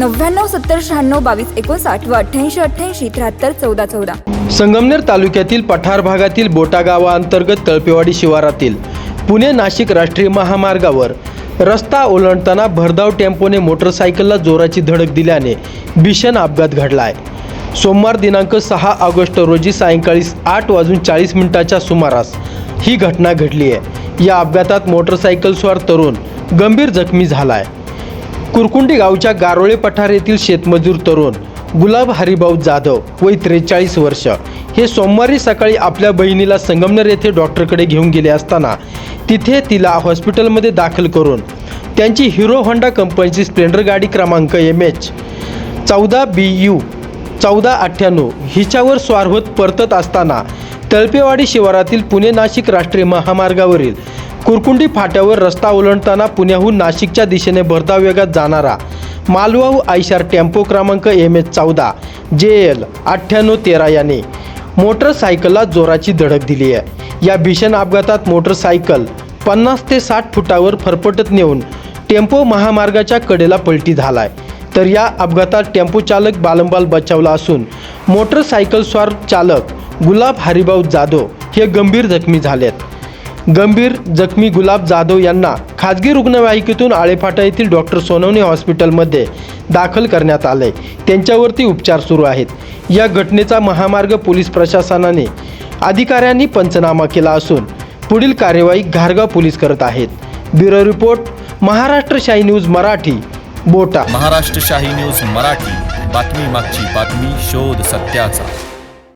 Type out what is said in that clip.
नव्याण्णव सत्तर शहाण्णव बावीस एकोणसाठ व अठ्ठ्याऐंशी अठ्ठ्याऐंशी त्र्याहत्तर चौदा चौदा. संगमनेर तालुक्यातील पठार भागातील बोटा गावाअंतर्गत तळपेवाडी शिवारातील पुणे नाशिक राष्ट्रीय महामार्गावर रस्ता ओलांडताना भरधाव टेम्पोने मोटरसायकलला जोराची धडक दिल्याने भीषण अपघात घडला आहे सोमवार दिनांक सहा ऑगस्ट रोजी सायंकाळी आठ वाजून चाळीस मिनिटाच्या सुमारास ही घटना घडली आहे या अपघातात मोटरसायकलस्वार तरुण गंभीर जखमी झाला आहे कुरकुंडी गावच्या गारोळे पठार येथील शेतमजूर तरुण गुलाब हरिभाऊ जाधव वय त्रेचाळीस वर्ष हे सोमवारी सकाळी आपल्या बहिणीला संगमनेर येथे डॉक्टरकडे घेऊन गेले असताना तिथे तिला हॉस्पिटलमध्ये दाखल करून त्यांची हिरो होंडा कंपनीची स्प्लेंडर गाडी क्रमांक एम एच चौदा बी यू चौदा अठ्ठ्याण्णव हिच्यावर स्वार होत परतत असताना तळपेवाडी शिवारातील पुणे नाशिक राष्ट्रीय महामार्गावरील कुरकुंडी फाट्यावर रस्ता ओलांडताना पुण्याहून नाशिकच्या दिशेने भरधाव वेगात जाणारा मालवाहू आयशार टेम्पो क्रमांक एम एच चौदा जे एल अठ्ठ्याण्णव तेरा याने मोटरसायकलला जोराची धडक दिली आहे. या भीषण अपघातात मोटरसायकल पन्नास ते साठ फुटावर फरफटत नेऊन टेम्पो महामार्गाच्या कडेला पलटी झालाय. तर या अपघातात टेम्पो चालक बालंबाल बचावला असून मोटरसायकल स्वार चालक गुलाब हरिभाऊ जाधव हे गंभीर जखमी झालेत. गंभीर जखमी गुलाब जाधव यांना खाजगी रुग्णवाहिकेतून आळेफाटा येथील डॉक्टर सोनवणे हॉस्पिटलमध्ये दाखल करण्यात आले. त्यांच्यावरती उपचार सुरू आहेत. या घटनेचा महामार्ग पोलीस प्रशासनाने अधिकाऱ्यांनी पंचनामा केला असून पुढील कार्यवाही घारगाव पोलीस करत आहेत. ब्युरो रिपोर्ट महाराष्ट्र शाही न्यूज मराठी बोटा. महाराष्ट्र शाही न्यूज मराठी. बातमी मागची बातमी शोध सत्याचा.